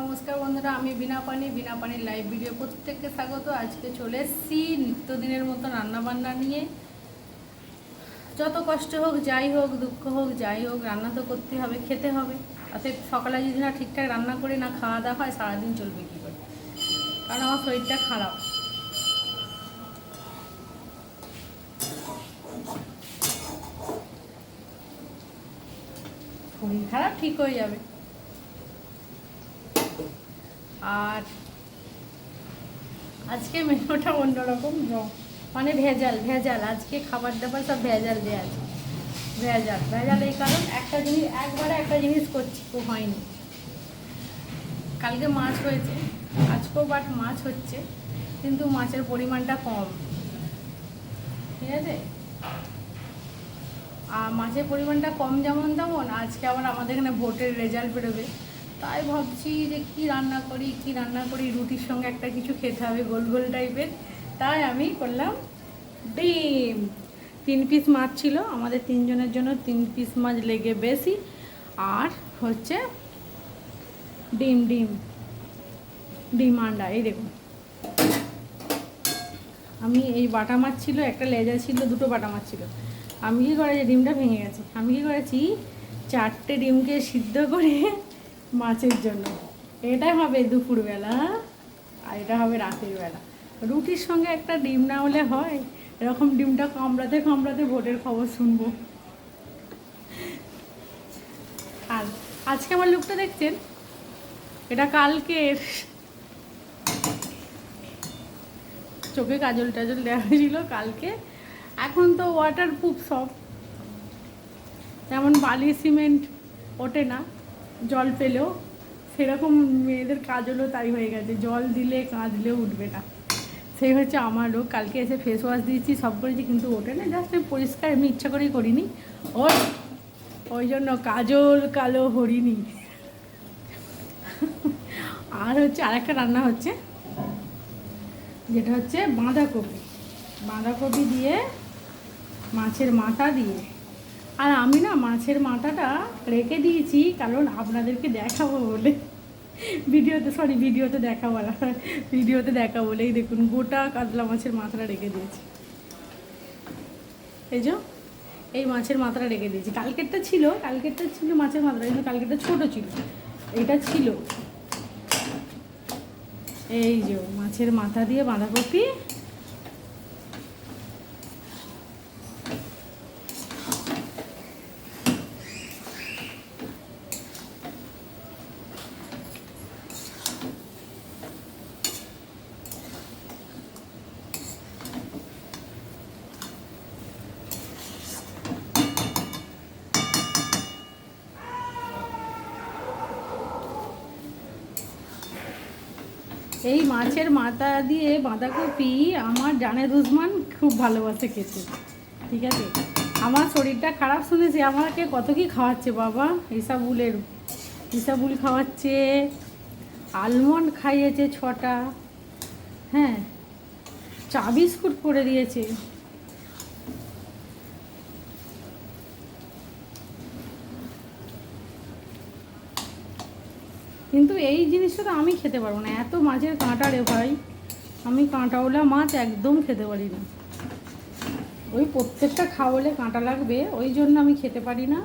নমস্কার বন্ধুরা, আমি বিনা পানি, বিনা পানির লাইভ ভিডিও প্রত্যেককে স্বাগত। আজকে চলে এসেছি নিত্যদিনের মতো রান্নাবান্না নিয়ে। যত কষ্ট হোক, যাই হোক, দুঃখ হোক, যাই হোক, রান্না তো করতে হবে, খেতে হবে। অতএব সকালে যদি না ঠিকঠাক রান্না করে, না খাওয়া দাওয়া হয়, সারাদিন চলবে কী করে? কারণ আমার শরীরটা খারাপ। শরীর খারাপ ঠিক হয়ে যাবে। আর আজকে মেনুটা অন্যরকম মানে ভেজাল ভেজাল, আজকে খাবার দাবার সব ভেজাল দেওয়া আছে, ভেজাল ভেজাল এই কারণ একটা জিনিস, একবারে একটা জিনিস করছি হয়নি। কালকে মাছ হয়েছে, আজকেও বাট মাছ হচ্ছে, কিন্তু মাছের পরিমাণটা কম, ঠিক আছে? আর মাছের পরিমাণটা কম যেমন তেমন, আজকে আবার আমাদের এখানে ভোটের রেজাল্ট বেরোবে তাই ভাবছি যে কি রান্না করি, কি রান্না করি, রুটির সঙ্গে একটা কিছু খেতে হবে, গোল গোল টাইপের। তাই আমি করলাম ডিম। তিন পিস মাছ ছিল, আমাদের তিনজনের জন্য তিন পিস মাছ লেগে বেশি। আর হচ্ছে ডিম ডিম। ডিম আন্ডা, এই দেখুন। আমি এই বাটা মাছ ছিল, একটা লেজা ছিল, দুটো বাটা মাছ ছিল। আমি কী করেছি? ডিমটা ভেঙে গেছে। আমি কী করেছি? চারটে ডিমকে সিদ্ধ করে মাছের জন্য। এটা হবে দুপুরবেলা আর এটা হবে রাতের বেলা। রুটির সঙ্গে একটা ডিম না হলে হয়। এরকম ডিমটা কামড়াতে কামড়াতে ভোটের খবর শুনব। আর আজকে আমার লুকটা দেখছেন? এটা কালকের। চোখে কাজল টাজল দেওয়া হয়েছিল কালকে। এখন তো ওয়াটার প্রুফ সব। তেমন বালি, সিমেন্ট, ওঠে না। জল পেলেও সেরকম মেয়েদের কাজলও তাই হয়ে গেছে। জল দিলে কাঁদলেও উঠবে না। সেই হচ্ছে আমারও কালকে এসে ফেস ওয়াশ দিয়েছি, সব করেছি, কিন্তু ওঠে না জাস্ট আমি পরিষ্কার, আমি ইচ্ছা করেই করিনি। ওর, ওই জন্য কাজল কালো হরিণী। আর হচ্ছে আরেকটা রান্না হচ্ছে, যেটা হচ্ছে বাঁধাকপি। বাঁধাকপি দিয়ে মাছের মাথা দিয়ে আর আমি না মাছের মাথাটা রেখে দিয়েছি, কারণ আপনাদেরকে দেখাবো বলে। ভিডিওতে সরি ভিডিওতে দেখা বলা ভিডিওতে দেখা বলেই দেখুন, গোটা কাতলা মাছের মাথাটা রেখে দিয়েছি। এই যে, এই মাছের মাথাটা রেখে দিয়েছি। কালকেরটা ছিল কালকেরটা ছিল মাছের মাথাটা কিন্তু কালকেরটা ছোটো ছিল। এটা ছিল। এই যে, মাছের মাথা দিয়ে বাঁধাকপি এই মাছের মাথা দিয়ে বাঁধাকপি আমার জানে দুজমান খুব ভালোবাসে খেতে। ঠিক আছে? আমার শরীরটা খারাপ শুনেছি আমাকে কত কি খাওয়াচ্ছে বাবা? ইসাবুলের ইসাবুল খাওয়াচ্ছে আলমন্ড খাইয়েছে ছটা হ্যাঁ চা বিস্কুট করে দিয়েছে। কিন্তু এই জিনিসটা তো আমি খেতে পারব না। এত মাছের কাঁটা রে ভাই। আমি কাঁটাওয়ালা মাছ একদম খেতে পারি না। ওই প্রত্যেকটা খাওয়ালে কাঁটা লাগবে, ওই জন্য আমি খেতে পারি না।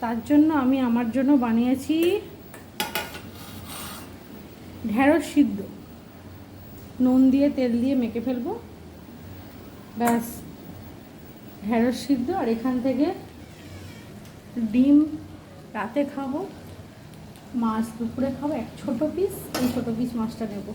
তার জন্য আমি আমার জন্য বানিয়েছি ঢেঁড়স সিদ্ধ। নুন দিয়ে তেল দিয়ে মেখে ফেলব। ব্যাস। ঢেঁড়স সিদ্ধ আর এখান থেকে ডিম রাতে খাব। মাছ দুপুরে খাব, এক ছোটো পিস এই ছোটো পিস মাছটা নেব।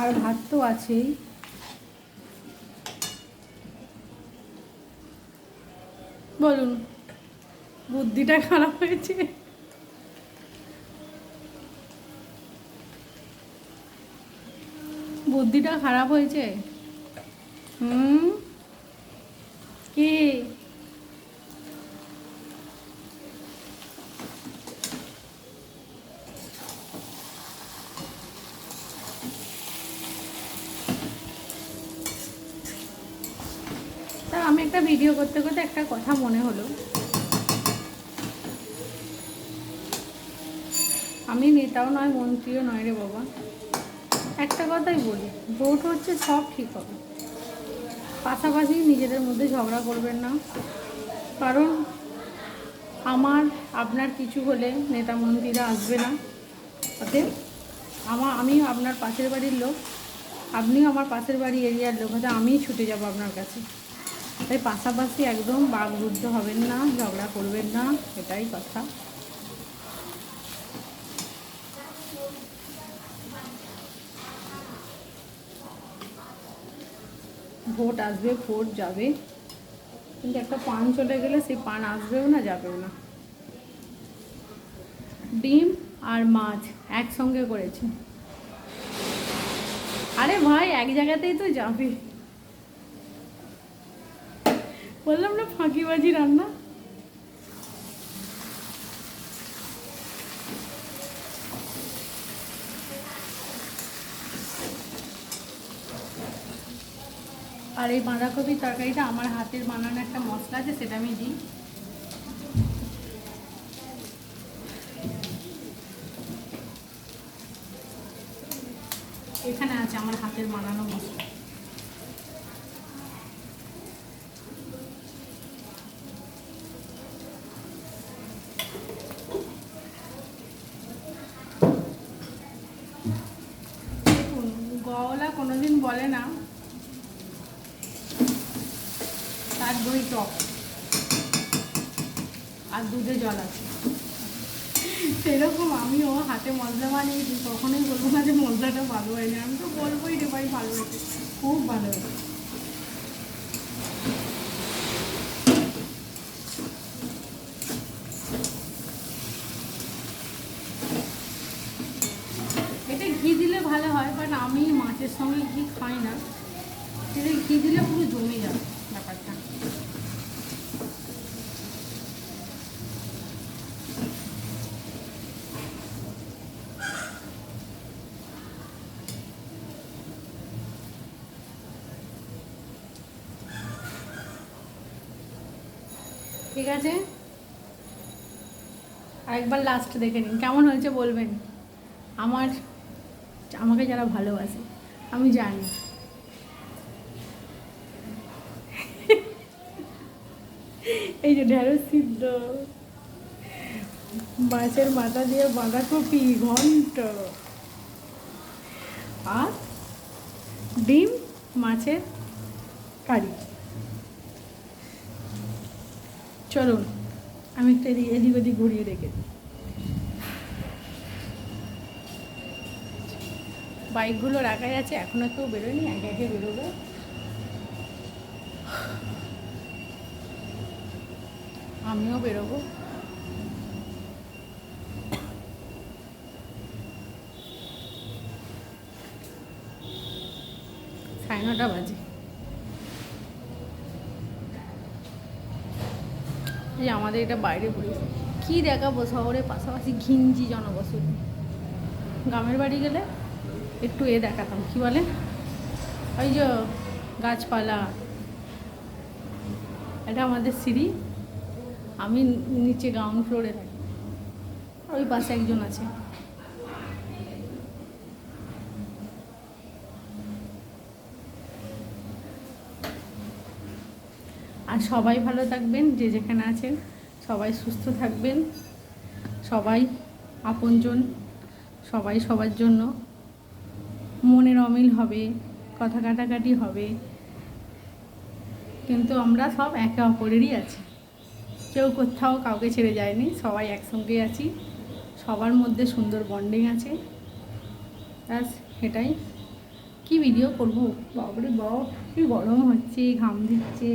আর ভাত তো আছেই। বলুন, বুদ্ধিটা খারাপ হয়েছে? বুদ্ধিটা খারাপ হয়েছে? হুম? কি? আমি একটা ভিডিও করতে করতে একটা কথা মনে হলো। আমি নেতাও নয়, মন্ত্রীও নয় রে বাবা। একটা কথাই বলি ভোট হচ্ছে সব ঠিক হবে। পাশাপাশি নিজেদের মধ্যে ঝগড়া করবেন না। কারণ আমার, আপনার কিছু হলে নেতা মন্ত্রীরা আসবে না। অতএব আমার আমি আপনার পাশের বাড়ির লোক। আপনিও আমার পাশের বাড়ি এরিয়ার লোক, হয়তো আমিই ছুটে যাব আপনার কাছে। তাই পাশাপাশি একদম বাঘ বাগরুদ্ধ হবেন না, ঝগড়া করবেন না, এটাই কথা। ভোট আসবে, ভোট যাবে। কিন্তু একটা পান চলে গেলে সেই পান আসবেও না, যাবেও না। ডিম আর মাছ একসঙ্গে করেছে। আরে ভাই, এক জায়গাতেই তো যাবে। বললাম না, ফাঁকিবাজি রান্না? আর এই বাঁধাকপির তরকারিটা আমার হাতের বানানো একটা মশলা আছে, সেটা আমি দিই। এখানে আছে আমার হাতের বানানো মশলা দেখুন গওয়ালা কোনোদিন বলে না তার দই টক। আর দুধে জল আছে। সেরকম আমিও হাতে মশলা বানিয়েছি কখনোই বলব না যে মশলাটা ভালো হয়নি। আমি তো বলবোই রে ভাই ভালো হয়েছে, খুব ভালো হয়েছে। এটা ঘি দিলে ভালো হয় বাট আমি মাছের সঙ্গে ঘি খাই না। এটা ঘি দিলে পুরো জমে যাবে ব্যাপারটা। ঠিক আছে? আরেকবার লাস্ট দেখে নিন, কেমন হয়েছে বলবেন? আমার, আমাকে যারা ভালোবাসে, আমি জানি। এই যে ঢেঁড়স সিদ্ধ। মাছের মাথা দিয়ে বাঁধাকপি ঘন্ট। আর ডিম, মাছের কারি। চলুন, আমি একটু এদিক এদিক ওদিক ঘুরিয়ে রেখে বাইকগুলো রাখাই আছে এখনও কেউ বেরোয়নি, একে একে বেরোবে। আমিও বেরোবো। সাড়ে নটা বাজে। এই আমাদের এটা বাইরে পড়ে কী দেখাবো শহরের পাশাপাশি ঘিঞ্জি জনবসতি। গ্রামের বাড়ি গেলে একটু এ দেখাতাম, কি বলে? ওই যে গাছপালা। এটা আমাদের সিঁড়ি। আমি নিচে গ্রাউন্ড ফ্লোরে থাকি। ওই পাশে একজন আছে। আর সবাই ভালো থাকবেন, যে যেখানে আছেন, সবাই সুস্থ থাকবেন। সবাই আপনজন, সবাই সবার জন্য মনের অমিল হবে, কথা কাটাকাটি হবে। কিন্তু আমরা সব একে অপরেরই আছি। কেউ কোথাও কাউকে ছেড়ে যায়নি, সবাই একসঙ্গে আছি, সবার মধ্যে সুন্দর বন্ডিং আছে। ব্যাস, এটাই। কি ভিডিও করব? বাবরে বাপ, কি গরম হচ্ছে, ঘাম দিচ্ছে।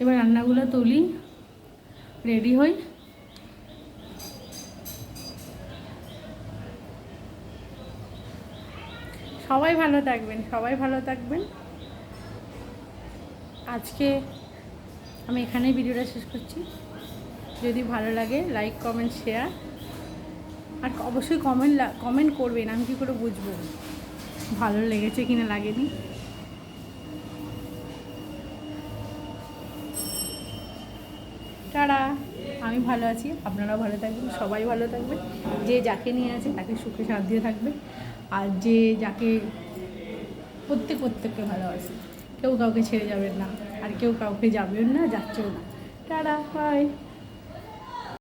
এবার রান্নাগুলো তুলি রেডি হই। সবাই ভালো থাকবেন, সবাই ভালো থাকবেন। আজকে আমি এখানেই ভিডিওটা শেষ করছি। যদি ভালো লাগে লাইক কমেন্ট শেয়ার আর অবশ্যই কমেন্ট কমেন্ট করবেন, আমি কী করে বুঝব? ভালো লেগেছে কিনা লাগেনি। তারা আমি ভালো আছি, আপনারাও ভালো থাকবেন, সবাই ভালো থাকবে যে যাকে নিয়ে আছে, তাকে সুখে শান্তিতে থাকবে। আর যে যাকে প্রত্যেক প্রত্যেককে ভালোবাসে, কেউ কাউকে ছেড়ে যাবেন না। আর কেউ কাউকে যাবেন না যাচ্ছেও না। Tata bye